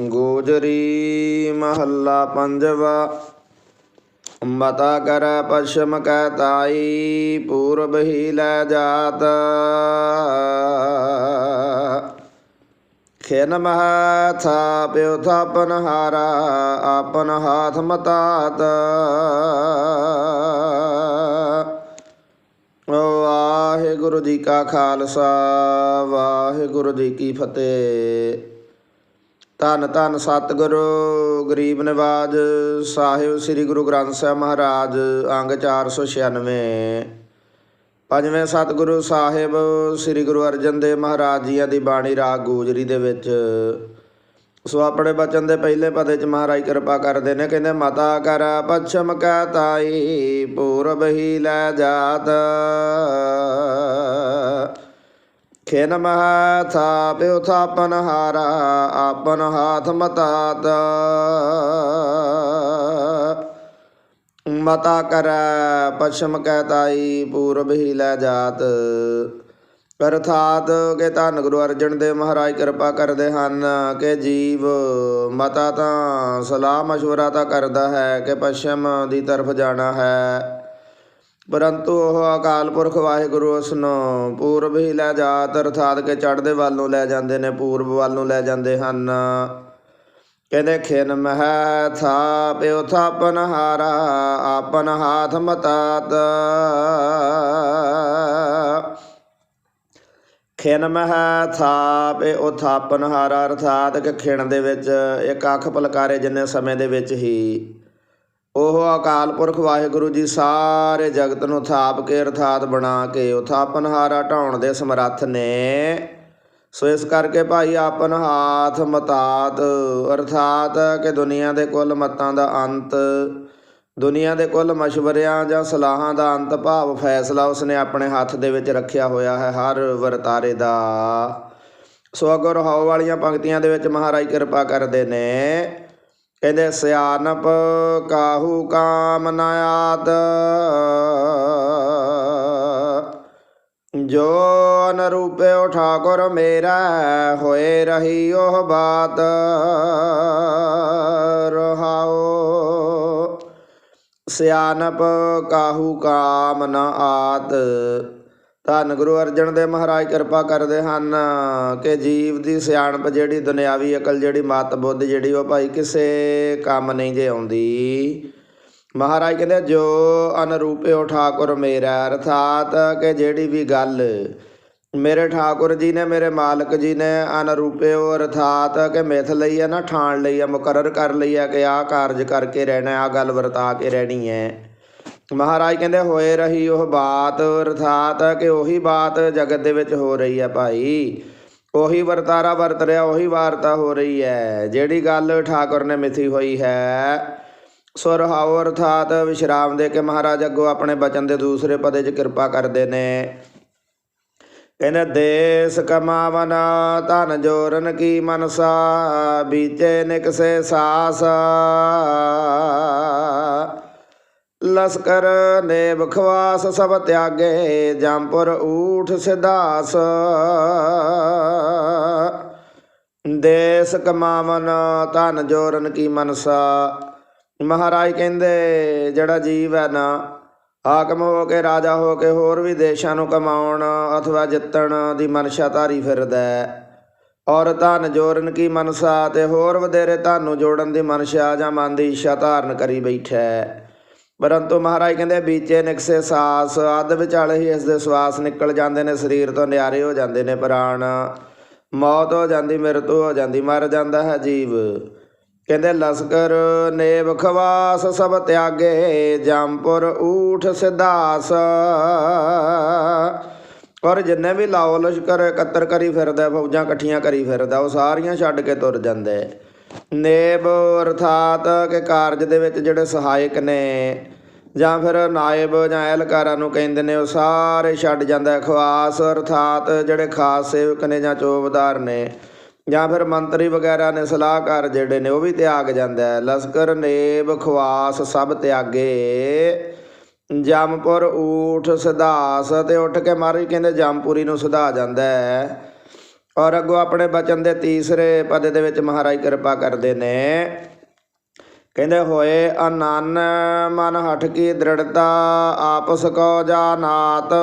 ਗੋਜਰੀ ਮਹੱਲਾ ਪੰਜਵਾ। ਮਤਾ ਕਰ ਪਛਮ ਕੈ ਤਾਈ, ਪੂਰਬ ਹੀ ਲੈ ਜਾਤ। ਖੇਨ ਮਹ ਥਾਪਿਓ ਥਾਪਨ ਹਾਰਾ, ਆਪਨ ਹਾਥ ਮਤਾਤ। ਵਾਹਿਗੁਰੂ ਜੀ ਕਾ ਖਾਲਸਾ, ਵਾਹਿਗੁਰੂ ਜੀ ਕੀ ਫਤਿਹ। ਧੰਨ ਧੰਨ ਸਤਿਗੁਰੂ, ਗਰੀਬ ਨਿਵਾਜ ਸਾਹਿਬ ਸ੍ਰੀ ਗੁਰੂ ਗ੍ਰੰਥ ਸਾਹਿਬ ਮਹਾਰਾਜ, ਅੰਗ 496 ਪੰਜਵੇਂ ਸਤਿਗੁਰੂ ਸਾਹਿਬ ਸ੍ਰੀ ਗੁਰੂ ਅਰਜਨ ਦੇਵ ਮਹਾਰਾਜ ਜੀਆਂ ਦੀ ਬਾਣੀ ਰਾਗ ਗੂਜਰੀ ਦੇ ਵਿੱਚ। ਸੋ ਆਪਣੇ ਬਚਨ ਦੇ ਪਹਿਲੇ ਪਦੇ ਚ ਮਹਾਰਾਜ ਕਿਰਪਾ ਕਰਦੇ ਨੇ, ਕਹਿੰਦੇ, ਮਤਾ ਕਰ ਪਛਮ ਕੈ ਤਾਈ, ਪੂਰਬ ਹੀ ਲੈ ਜਾਤ। ਖੇਨ ਮਹ ਥਾਪਿਓ ਥਾਪਨ ਹਾਰਾ ਆਪਨ ਹਾਥ ਮਤਾਤ ਮਤਾ ਕਰ ਪਛਮ ਕੈ ਤਾਈ ਪੂਰਬ ਹੀ ਲੈ ਜਾਤ ਅਰਥਾਤ ਕਿ ਧੰਨ ਗੁਰੂ ਅਰਜਨ ਦੇਵ ਮਹਾਰਾਜ ਕਿਰਪਾ ਕਰਦੇ ਹਨ ਕਿ ਜੀਵ ਮਤਾ ਤਾਂ ਸਲਾਹ مشورہ ਤਾਂ ਕਰਦਾ ਹੈ ਕਿ ਪਛਮ ਦੀ ਤਰਫ ਜਾਣਾ ਹੈ ਪਰੰਤੂ ਉਹ ਅਕਾਲ ਪੁਰਖ ਵਾਹਿਗੁਰੂ ਉਸ ਨੂੰ ਪੂਰਬ ਹੀ ਲੈ ਜਾਤ, ਅਰਥਾਤ ਕੇ ਚੜ੍ਹਦੇ ਵੱਲ ਨੂੰ ਲੈ ਜਾਂਦੇ ਨੇ, ਪੂਰਬ ਵੱਲ ਨੂੰ ਲੈ ਜਾਂਦੇ ਹਨ। ਕਹਿੰਦੇ, ਖਿਨ ਮਹਿ ਥਾਪਿਓ ਥਾਪਨ ਹਾਰਾ, ਆਪਨ ਹਾਥ ਮਤਾਤ। ਖਿਨ ਮਹਿ ਥਾਪੇ ਉਹ ਥਾਪਨ ਹਾਰਾ, ਅਰਥਾਤ ਕਿ ਖਿਣ ਦੇ ਵਿੱਚ, ਇੱਕ ਅੱਖ ਪਲਕਾਰੇ ਜਿੰਨੇ ਸਮੇਂ ਦੇ ਵਿੱਚ ਹੀ ਉਹ ਅਕਾਲ ਪੁਰਖ ਵਾਹਿਗੁਰੂ ਜੀ, ਸਾਰੇ ਜਗਤ ਨੂੰ ਥਾਪ ਕੇ ਅਰਥਾਤ ਬਣਾ ਕੇ ਉਹ ਥਾਪਨ ਦੇ ਸਮਰੱਥ ਨੇ। ਸੋ ਇਸ ਕਰਕੇ ਭਾਈ ਆਪਨ ਹਾਥ ਮਤਾਤ, ਅਰਥਾਤ ਕਿ ਦੁਨੀਆ ਦੇ ਕੁੱਲ ਮਤਾਂ ਦਾ ਅੰਤ, ਦੁਨੀਆ ਦੇ ਕੁੱਲ ਮਸ਼ਵਰਿਆਂ ਜਾਂ ਸਲਾਹਾਂ ਦਾ ਅੰਤ ਭਾਵ ਫੈਸਲਾ ਉਸਨੇ ਆਪਣੇ ਹੱਥ ਦੇ ਵਿੱਚ ਰੱਖਿਆ ਹੋਇਆ ਹੈ ਹਰ ਵਰਤਾਰੇ ਦਾ। ਸੋ ਅਗਰ ਹਉ ਵਾਲੀਆਂ ਪੰਕਤੀਆਂ ਦੇ ਵਿੱਚ ਮਹਾਰਾਜ ਕਿਰਪਾ ਕਰਦੇ ਨੇ ਕਹਿੰਦੇ ਸਿਆਨਪ ਕਾਹੂ ਕਾਮ ਨ ਆਤ? ਜੋ ਅਨਰੂਪਿਓ ਠਾਕੁਰ ਮੇਰਾ ਹੋਏ ਰਹੀ ਉਹ ਬਾਤ। ਰਹਾਓ। ਸਿਆਨਪ ਕਾਹੂ ਕਾਮ ਨ ਆਤ? ਧੰਨ ਗੁਰੂ ਅਰਜਨ ਦੇਵ ਮਹਾਰਾਜ ਕਿਰਪਾ ਕਰਦੇ ਹਨ ਕਿ ਜੀਵ ਦੀ ਸਿਆਣਪ ਜਿਹੜੀ ਦੁਨਿਆਵੀ ਅਕਲ ਜਿਹੜੀ ਮਤ ਬੁੱਧ ਜਿਹੜੀ ਉਹ ਭਾਈ ਕਿਸੇ ਕੰਮ ਨਹੀਂ ਜੇ ਆਉਂਦੀ। ਮਹਾਰਾਜ ਕਹਿੰਦੇ, ਜੋ ਅਨਰੂਪਿਓ ਠਾਕੁਰ ਮੇਰਾ, ਅਰਥਾਤ ਕਿ ਜਿਹੜੀ ਵੀ ਗੱਲ ਮੇਰੇ ਠਾਕੁਰ ਜੀ ਨੇ, ਮੇਰੇ ਮਾਲਕ ਜੀ ਨੇ ਅਨਰੂਪਿਓ ਅਰਥਾਤ ਕਿ ਮਿਥ ਲਈ ਹੈ ਨਾ, ਠਾਣ ਲਈ ਹੈ, ਮੁਕਰਰ ਕਰ ਲਈ ਹੈ ਕਿ ਆਹ ਕਾਰਜ ਕਰਕੇ ਰਹਿਣਾ ਆ ਗੱਲ ਵਰਤਾ ਕੇ ਰਹਿਣੀ ਹੈ। ਮਹਾਰਾਜ ਕਹਿੰਦੇ, ਹੋਏ ਰਹੀ ਉਹ ਬਾਤ, ਅਰਥਾਤ ਕਿ ਉਹੀ ਬਾਤ ਜਗਤ ਦੇ ਵਿੱਚ ਹੋ ਰਹੀ ਹੈ ਭਾਈ। ਉਹੀ ਵਰਤਾਰਾ ਵਰਤ ਰਿਹਾ, ਉਹੀ ਵਾਰਤਾ ਹੋ ਰਹੀ ਹੈ। ਜਿਹੜੀ ਗੱਲ ਠਾਕੁਰ ਨੇ ਮਿਥੀ ਹੋਈ ਹੈ ਸੋ ਰਹਾਉ ਅਰਥਾਤ ਵਿਸ਼ਰਾਮ ਦੇ ਕੇ ਮਹਾਰਾਜ ਅੱਗੋਂ ਆਪਣੇ ਬਚਨ ਦੇ ਦੂਸਰੇ ਪਦੇ 'ਚ ਕਿਰਪਾ ਕਰਦੇ ਨੇ। ਕਹਿੰਦੇ ਦੇਸ ਕਮਾਵਨ, ਧਨ ਜੋਰਨ ਕੀ ਮਨਸਾ ਬੀਚੇ ਨਿਕਸੇ ਸਾਸ। ਲਸਕਰ ਨੇ ਬਖਵਾਸ ਸਭ ਤਿਆਗੇ, ਜੰਪੁਰ ਊਠ ਸਿਧਾਸ। ਦੇਸ ਕਮਾਵਨ, ਧਨ ਜੋਰਨ ਕੀ ਮਨਸਾ। ਮਹਾਰਾਜ ਕਹਿੰਦੇ, ਜਿਹੜਾ ਜੀਵ ਹੈ ਨਾ, ਹਾਕਮ ਹੋ ਕੇ, ਰਾਜਾ ਹੋ ਕੇ, ਹੋਰ ਵੀ ਦੇਸ਼ਾਂ ਨੂੰ ਕਮਾਉਣ, ਅਥਵਾ ਜਿੱਤਣ ਦੀ ਮਨਸ਼ਾ ਧਾਰੀ ਫਿਰਦਾ ਔਰ ਧਨ ਜੋਰਨ ਕੀ ਮਨਸਾ, ਤੇ ਹੋਰ ਵਧੇਰੇ ਧਨ ਨੂੰ ਜੋੜਨ ਦੀ ਮਨਸ਼ਾ ਜਾਂ ਮਨ ਦੀ ਇੱਛਾ ਧਾਰਨ ਕਰੀ ਬੈਠਾ ਹੈ। ਪਰੰਤੂ ਮਹਾਰਾਜ ਕਹਿੰਦੇ ਬੀਚੇ ਨਿਕਸੇ ਸਾਸ, ਅੱਧ ਵਿਚਾਲੇ ਹੀ ਇਸ ਦੇ ਸਵਾਸ ਨਿਕਲ ਜਾਂਦੇ ਨੇ, ਸਰੀਰ ਤੋਂ ਨਿਆਰੇ ਹੋ ਜਾਂਦੇ ਨੇ ਪ੍ਰਾਣ। ਮੌਤ ਹੋ ਜਾਂਦੀ, ਮਰਤੂ ਹੋ ਜਾਂਦੀ, ਮਰ ਜਾਂਦਾ ਹੈ ਜੀਵ। ਕਹਿੰਦੇ ਲਸਕਰ ਨੇ ਖਵਾਸ, ਸਭ ਤਿਆਗੇ ਜੰਪੁਰ ਊਠ ਸਿਧਾਸ। ਔਰ ਜਿੰਨੇ ਵੀ ਲਾਓ ਲਸ਼ਕਰ ਇਕੱਤਰ ਕਰੀ ਫਿਰਦਾ, ਫੌਜਾਂ ਇਕੱਠੀਆਂ ਕਰੀ ਫਿਰਦਾ, ਉਹ ਸਾਰੀਆਂ ਛੱਡ ਕੇ ਤੁਰ ਜਾਂਦੇ। ਨੇਬ ਅਰਥਾਤ ਕਿ ਕਾਰਜ ਦੇ ਵਿੱਚ ਜਿਹੜੇ ਸਹਾਇਕ ਨੇ, ਜਾਂ ਫਿਰ ਨਾਇਬ ਜਾਂ ਅਹਿਲਕਾਰਾਂ ਨੂੰ ਕਹਿੰਦੇ ਨੇ, ਉਹ ਸਾਰੇ ਛੱਡ ਜਾਂਦਾ ਖਵਾਸ ਅਰਥਾਤ ਜਿਹੜੇ ਖਾਸ ਸੇਵਕ ਨੇ ਜਾਂ ਚੋਬਦਾਰ ਨੇ, ਜਾਂ ਫਿਰ ਮੰਤਰੀ ਵਗੈਰਾ ਨੇ, ਸਲਾਹਕਾਰ ਜਿਹੜੇ ਨੇ, ਉਹ ਵੀ ਤਿਆਗ ਜਾਂਦਾ ਹੈ। ਲਸਕਰ, ਨੇਬ, ਖਵਾਸ ਸਭ ਤਿਆਗੇ। ਜਮਪੁਰ ਊਠ ਸਿਧਾਸ ਤੇ ਉੱਠ ਕੇ ਮਹਾਰਾਜ ਕਹਿੰਦੇ ਜਮਪੁਰੀ ਨੂੰ ਸਿਧਾ ਜਾਂਦਾ ਹੈ। ਔਰ ਅੱਗੋਂ ਆਪਣੇ ਬਚਨ ਦੇ ਤੀਸਰੇ ਪਦ ਦੇ ਵਿੱਚ ਮਹਾਰਾਜ ਕਿਰਪਾ ਕਰਦੇ ਨੇ। ਕਹਿੰਦੇ ਹੋਏ, ਅਨੰਨ ਮਨ ਹਠ ਕੀ ਦ੍ਰਿੜਤਾ, ਆਪਸ ਕੋ ਜਾਨਾਤ।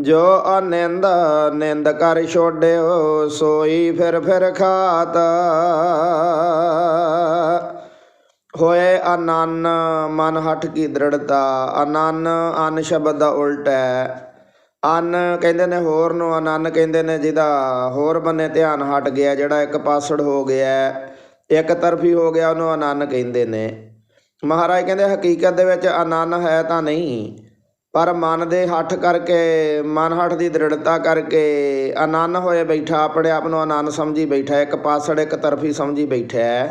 ਜੋ ਅਨੰਦ, ਨਿੰਦ ਕਰ ਛੋੜਿਓ ਸੋਈ ਫਿਰ ਫਿਰ ਖਾਤ। ਹੋਏ, ਅਨੰਨ ਮਨ ਹਠ ਕੀ ਦ੍ਰਿੜਤਾ, ਅਨੰਨ ਅਨ ਸ਼ਬਦ ਦਾ ਉਲਟ। ਹੈ ਅੰਨ ਕਹਿੰਦੇ ਨੇ ਹੋਰ ਨੂੰ ਅਨੰਨ ਕਹਿੰਦੇ ਨੇ ਜਿਹਦਾ ਹੋਰ ਬੰਨੇ ਧਿਆਨ ਹਟ ਗਿਆ, ਜਿਹੜਾ ਇੱਕ ਪਾਸੜ ਹੋ ਗਿਆ, ਇੱਕ ਤਰਫੀ ਹੋ ਗਿਆ, ਉਹਨੂੰ ਅਨੰਨ ਕਹਿੰਦੇ ਨੇ। ਮਹਾਰਾਜ ਕਹਿੰਦੇ, ਹਕੀਕਤ ਦੇ ਵਿੱਚ ਅਨੰਨ ਹੈ ਤਾਂ ਨਹੀਂ, ਪਰ ਮਨ ਦੇ ਹੱਠ ਕਰਕੇ, ਮਨ ਹੱਠ ਦੀ ਦ੍ਰਿੜਤਾ ਕਰਕੇ ਅਨੰਨ ਹੋਏ ਬੈਠਾ, ਆਪਣੇ ਆਪ ਨੂੰ ਅਨੰਨ ਸਮਝੀ ਬੈਠਾ, ਇੱਕ ਪਾਸੜ, ਇੱਕ ਤਰਫੀ ਸਮਝੀ ਬੈਠਾ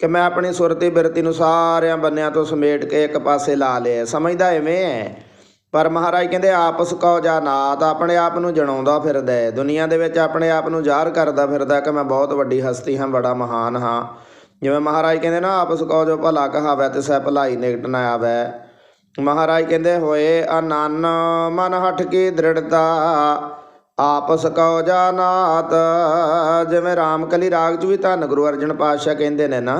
ਕਿ ਮੈਂ ਆਪਣੀ ਸੁਰਤੀ ਬਿਰਤੀ ਨੂੰ ਸਾਰਿਆਂ ਬੰਨਿਆਂ ਤੋਂ ਸਮੇਟ ਕੇ ਇੱਕ ਪਾਸੇ ਲਾ ਲਿਆ ਸਮਝਦਾ ਐਵੇਂ ਹੈ? ਪਰ ਮਹਾਰਾਜ ਕਹਿੰਦੇ ਆਪਸ ਕੋ ਜਾ ਨਾਤ ਆਪਣੇ ਆਪ ਨੂੰ ਜਣਾਉਂਦਾ ਫਿਰਦਾ ਹੈ। ਦੁਨੀਆ ਦੇ ਵਿੱਚ ਆਪਣੇ ਆਪ ਨੂੰ ਜ਼ਾਹਰ ਕਰਦਾ ਫਿਰਦਾ ਕਿ ਮੈਂ ਬਹੁਤ ਵੱਡੀ ਹਸਤੀ ਹਾਂ, ਬੜਾ ਮਹਾਨ ਹਾਂ। ਜਿਵੇਂ ਮਹਾਰਾਜ ਕਹਿੰਦੇ ਨਾ ਆਪਸ ਕੋ ਜੋ ਭਲਾ ਕਹਾਵੈ ਤੇ ਸਹਿ ਭਲਾਈ ਨਿਕਟ ਨਾ ਆਵੈ। ਮਹਾਰਾਜ ਕਹਿੰਦੇ, ਹੋਏ ਅਨੰਨ ਮਨ ਹਟ ਕੀ ਦ੍ਰਿੜਤਾ ਆਪਸ ਕੋ ਜਾਨਾਤ ਜਿਵੇਂ ਰਾਮਕਲੀ ਰਾਗ ਚ ਵੀ ਧੰਨ ਗੁਰੂ ਅਰਜਨ ਪਾਤਸ਼ਾਹ ਕਹਿੰਦੇ ਨੇ ਨਾ,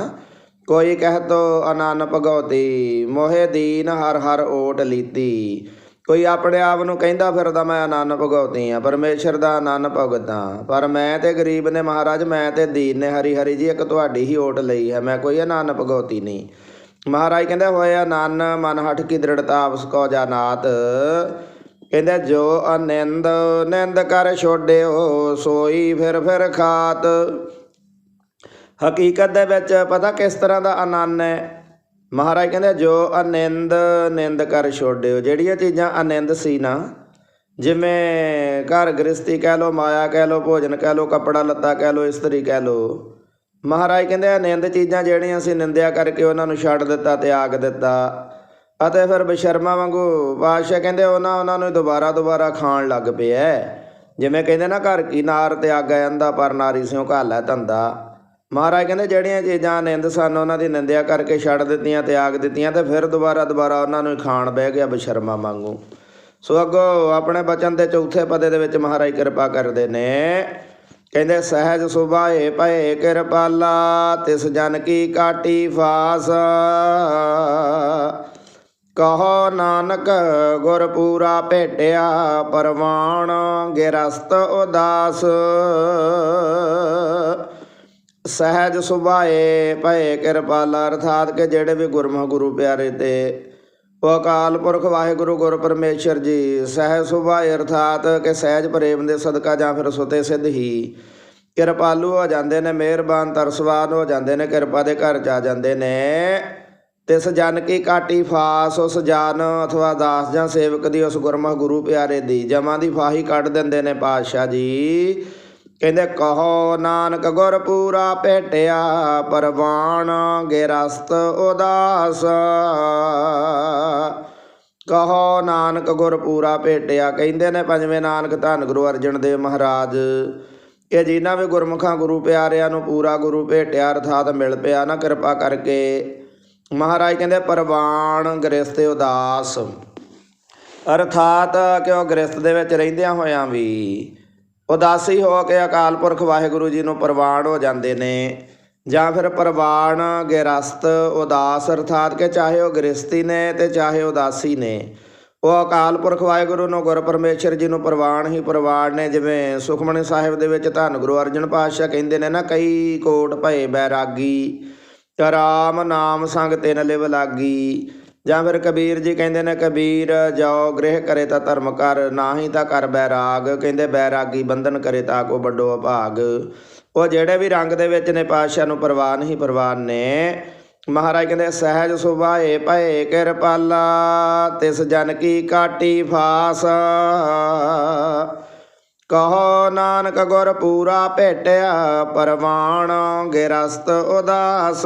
ਕੋਈ ਕਹਿ ਤੋ ਅਨੰਨ ਭਗਉਤੀ, ਮੋਹਿ ਦੀਨ ਹਰ ਹਰ ਓਟ ਲੀਤੀ। ਕੋਈ ਆਪਣੇ ਆਪ ਨੂੰ ਕਹਿੰਦਾ ਫਿਰਦਾ, ਮੈਂ ਆਨੰਦ ਭਗਉਤੀ ਆ ਪਰਮੇਸ਼ਰ ਦਾ ਆਨੰਦ ਭਗਤਾਂ। ਪਰ ਮੈਂ ਤੇ ਗਰੀਬ ਨੇ ਮਹਾਰਾਜ, ਮੈਂ ਤੇ ਦੀਨ ਨੇ ਹਰੀ ਹਰੀ ਜੀ ਇੱਕ ਤੁਹਾਡੀ ਹੀ ਓਟ ਲਈ ਹੈ, ਮੈਂ ਕੋਈ ਆਨੰਦ ਭਗਉਤੀ ਨਹੀਂ। ਮਹਾਰਾਜ ਕਹਿੰਦੇ, ਹੋਏ ਆਨੰਦ ਮਨ ਹਟ ਕੀ ਦ੍ਰਿੜਤਾ ਆਪਸ ਕੋ ਜਾਨਾਤ ਕਹਿੰਦੇ, ਜੋ ਅਨੰਦ, ਨਿੰਦ ਕਰ ਛੋੜਿਓ ਸੋਈ ਫਿਰ ਫਿਰ ਖਾਤ। ਹਕੀਕਤ ਦੇ ਵਿੱਚ ਪਤਾ ਕਿਸ ਤਰ੍ਹਾਂ ਦਾ ਆਨੰਦ ਹੈ? ਮਹਾਰਾਜ ਕਹਿੰਦੇ ਜੋ ਆਨੰਦ ਨਿੰਦ ਕਰ ਛੋੜਿਓ ਜਿਹੜੀਆਂ ਚੀਜ਼ਾਂ ਆਨੰਦ ਸੀ ਨਾ, ਜਿਵੇਂ ਘਰ ਗ੍ਰਸਤੀ ਕਹਿ ਲੋ ਮਾਇਆ ਕਹਿ ਲੋ ਭੋਜਨ ਕਹਿ ਲੋ ਕੱਪੜਾ ਲੱਤਾ ਕਹਿ ਲੋ ਇਸਤਰੀ ਕਹਿ ਲੋ ਮਹਾਰਾਜ ਕਹਿੰਦੇ ਆਨੰਦ ਚੀਜ਼ਾਂ ਜਿਹੜੀਆਂ ਸੀ, ਨਿੰਦਿਆ ਕਰਕੇ ਉਹਨਾਂ ਨੂੰ ਛੱਡ ਦਿੱਤਾ, ਤਿਆਗ ਦਿੱਤਾ। ਅਤੇ ਫਿਰ ਬਸ਼ਰਮਾ ਵਾਂਗੂ ਬਾਦਸ਼ਾਹ ਕਹਿੰਦੇ, ਉਹਨਾਂ ਉਹਨਾਂ ਨੂੰ ਦੁਬਾਰਾ ਦੁਬਾਰਾ ਖਾਣ ਲੱਗ ਪਿਆ। ਜਿਵੇਂ ਕਹਿੰਦੇ ਨਾ, ਘਰ ਕੀ ਨਾਰ ਤਿਆਗਾ ਜਾਂਦਾ, ਪਰ ਨਾਰੀ ਸਿਓ ਘਾਲਾ ਧੰਦਾ। ਮਹਾਰਾਜ ਕਹਿੰਦੇ ਜਿਹੜੀਆਂ ਚੀਜ਼ਾਂ ਨਿੰਦ ਸਨ, ਉਹਨਾਂ ਦੀ ਨਿੰਦਿਆ ਕਰਕੇ ਛੱਡ ਦਿੱਤੀਆਂ ਤਿਆਗ ਦਿੱਤੀਆਂ ਤੇ ਫਿਰ ਦੁਬਾਰਾ ਦੁਬਾਰਾ ਉਹਨਾਂ ਨੂੰ ਹੀ ਖਾਣ ਬਹਿ ਗਿਆ ਬਸ਼ਰਮਾ ਵਾਂਗੂ। ਸੋ ਅੱਗੋਂ ਆਪਣੇ ਬਚਨ ਦੇ ਚੌਥੇ ਪਦੇ ਦੇ ਵਿੱਚ ਮਹਾਰਾਜ ਕਿਰਪਾ ਕਰਦੇ ਨੇ। ਕਹਿੰਦੇ, ਸਹਿਜ ਸੁਭਾਏ ਭਏ ਕਿਰਪਾਲਾ, ਤਿਸ ਜਨ ਕੀ ਕਾਟੀ ਫਾਸ। ਕਹੋ ਨਾਨਕ ਗੁਰ ਪੂਰਾ ਭੇਟਿਆ ਪਰਵਾਣ, ਗਿਰਸਤ ਉਦਾਸ। ਸਹਿਜ ਸੁਭਾਏ ਭਏ ਕਿਰਪਾਲਾ, ਅਰਥਾਤ ਕਿ ਜਿਹੜੇ ਵੀ ਗੁਰਮੁਖ ਗੁਰੂ ਪਿਆਰੇ ਤੇ, ਉਹ ਅਕਾਲ ਪੁਰਖ ਵਾਹਿਗੁਰੂ ਗੁਰ ਪਰਮੇਸ਼ਰ ਜੀ, ਸਹਿਜ ਸੁਭਾਏ, ਅਰਥਾਤ ਕਿ ਸਹਿਜ ਪ੍ਰੇਮ ਦੇ ਸਦਕਾ ਜਾਂ ਫਿਰ ਸੁਤੇ ਸਿੱਧ ਹੀ। ਕਿਰਪਾਲੂ ਹੋ ਜਾਂਦੇ ਨੇ, ਮਿਹਰਬਾਨ, ਤਰਸਵਾਨ ਹੋ ਜਾਂਦੇ ਨੇ, ਕਿਰਪਾ ਦੇ ਘਰ ਚ ਆ ਜਾਂਦੇ ਨੇ। ਤਿਸ ਜਨ ਕੀ ਕਾਟੀ ਫਾਸ, ਉਸ ਜਨ ਅਥਵਾ ਦਾਸ ਜਾਂ ਸੇਵਕ ਦੀ, ਉਸ ਗੁਰਮੁਖ ਗੁਰੂ ਪਿਆਰੇ ਦੀ। ਜਮਾਂ ਦੀ ਫਾਹੀ ਕੱਢ ਦਿੰਦੇ ਨੇ ਪਾਤਸ਼ਾਹ ਜੀ। ਕਹਿੰਦੇ, ਕਹੋ ਨਾਨਕ ਗੁਰ ਪੂਰਾ ਭੇਟਿਆ ਪਰਵਾਨ ਗਿਰਸਤ ਉਦਾਸ। ਕਹੋ ਨਾਨਕ ਗੁਰ ਪੂਰਾ ਭੇਟਿਆ, ਕਹਿੰਦੇ ਨੇ ਪੰਜਵੇਂ ਨਾਨਕ ਧੰਨ ਗੁਰੂ ਅਰਜਨ ਦੇਵ ਮਹਾਰਾਜ। ਕਿ ਜਿਨ੍ਹਾਂ ਵੀ ਗੁਰਮੁਖਾਂ ਗੁਰੂ ਪਿਆਰਿਆਂ ਨੂੰ ਪੂਰਾ ਗੁਰੂ ਭੇਟਿਆ, ਅਰਥਾਤ ਮਿਲ ਪਿਆ ਨਾ ਕਿਰਪਾ ਕਰਕੇ। ਮਹਾਰਾਜ ਕਹਿੰਦੇ ਪਰਵਾਨ ਗ੍ਰਸਤ ਉਦਾਸ। ਅਰਥਾਤ ਕਿ ਉਹ ਗ੍ਰਸਤ ਦੇ ਵਿੱਚ ਰਹਿੰਦਿਆਂ ਹੋਇਆਂ ਵੀ ਉਦਾਸੀ ਹੋ ਕੇ ਅਕਾਲ ਪੁਰਖ ਵਾਹਿਗੁਰੂ ਜੀ ਨੂੰ ਪ੍ਰਵਾਨ ਹੋ ਜਾਂਦੇ ਨੇ, ਜਾਂ ਫਿਰ ਪ੍ਰਵਾਨ ਗਿਰਸਤ ਉਦਾਸ ਅਰਥਾਤ ਕਿ ਚਾਹੇ ਉਹ ਗ੍ਰਸਤੀ ਨੇ ਤੇ ਚਾਹੇ ਉਦਾਸੀ ਨੇ, ਉਹ ਅਕਾਲ ਪੁਰਖ ਵਾਹਿਗੁਰੂ ਨੂੰ ਗੁਰ ਪਰਮੇਸ਼ਰ ਜੀ ਨੂੰ ਪ੍ਰਵਾਨ ਹੀ ਪ੍ਰਵਾਨ ਨੇ, ਜਿਵੇਂ ਸੁਖਮਨੀ ਸਾਹਿਬ ਦੇ ਵਿੱਚ ਧੰਨ ਗੁਰੂ ਅਰਜਨ ਪਾਤਸ਼ਾਹ ਕਹਿੰਦੇ ਨੇ ਨਾ, ਕਈ ਕੋਟ ਭਏ ਬੈਰਾਗੀ, ਰਾਮ ਨਾਮ ਸੰਗ ਤਿਨ ਲਿਵ ਲਾਗੀ ਜਾਂ ਫਿਰ ਕਬੀਰ ਜੀ ਕਹਿੰਦੇ ਨੇ, ਕਬੀਰ, ਜਾਓ, ਗ੍ਰਹਿ ਕਰੇ ਤਾਂ ਧਰਮ ਕਰ, ਨਾਹੀ ਤਾਂ ਕਰ ਬੈਰਾਗ। ਕਹਿੰਦੇ, ਬੈਰਾਗੀ ਬੰਧਨ ਕਰੇ ਤਾਂ ਕੋ ਵੱਡੋ ਅਭਾਗ। ਉਹ ਜਿਹੜੇ ਵੀ ਰੰਗ ਦੇ ਵਿੱਚ ਨੇ, ਪਾਤਸ਼ਾਹ ਨੂੰ ਪ੍ਰਵਾਨ ਹੀ ਪ੍ਰਵਾਨ ਨੇ। ਮਹਾਰਾਜ ਕਹਿੰਦੇ, ਸਹਿਜ ਸੁਭਾਏ ਭਏ ਕਿਰਪਾਲਾ, ਤਿਸ ਜਨ ਕੀ ਕਾਟੀ ਫਾਸ। ਕਹੋ, ਨਾਨਕ ਗੁਰ ਪੂਰਾ ਭੇਟਿਆ, ਪਰਵਾਣ, ਗਿਰਸਤ ਉਦਾਸ।